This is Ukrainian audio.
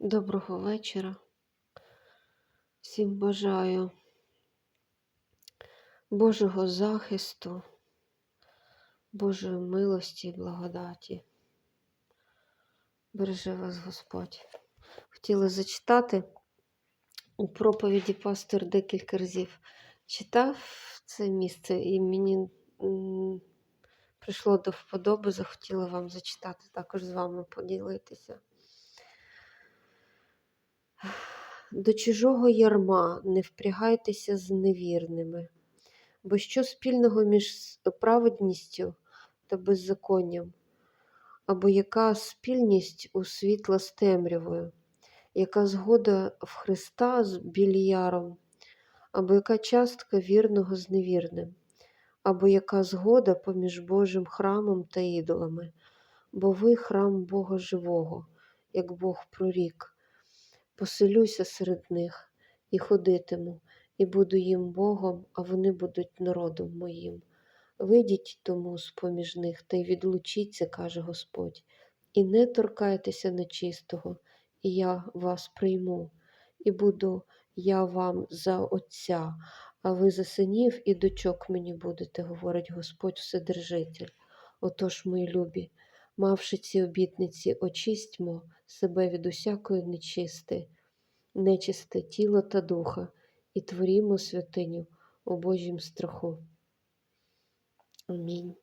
Доброго вечора. Всім бажаю Божого захисту, Божої милості і благодаті. Береже вас Господь. Хотіла зачитати у проповіді пастор декілька разів читав це місце, і мені прийшло до вподоби, захотіла вам зачитати, також з вами поділитися. До чужого ярма не впрягайтеся з невірними, бо що спільного між праведністю та беззаконням, або яка спільність у світла з темрявою, яка згода в Христа з Біліяром, або яка частка вірного з невірним, або яка згода поміж Божим храмом та ідолами, бо ви храм Бога живого, як Бог прорік. Поселюся серед них і ходитиму, і буду їм Богом, а вони будуть народом моїм. Вийдіть тому з поміж них та й відлучіться, каже Господь, і не торкайтеся нечистого, і я вас прийму, і буду я вам за Отця, а ви за синів і дочок мені будете, говорить Господь Вседержитель. Отож, мої любі, мавши ці обітниці, очистьмо себе від усякої нечисти, нечисте тіла та духа, і творімо святиню у Божім страху. Амінь.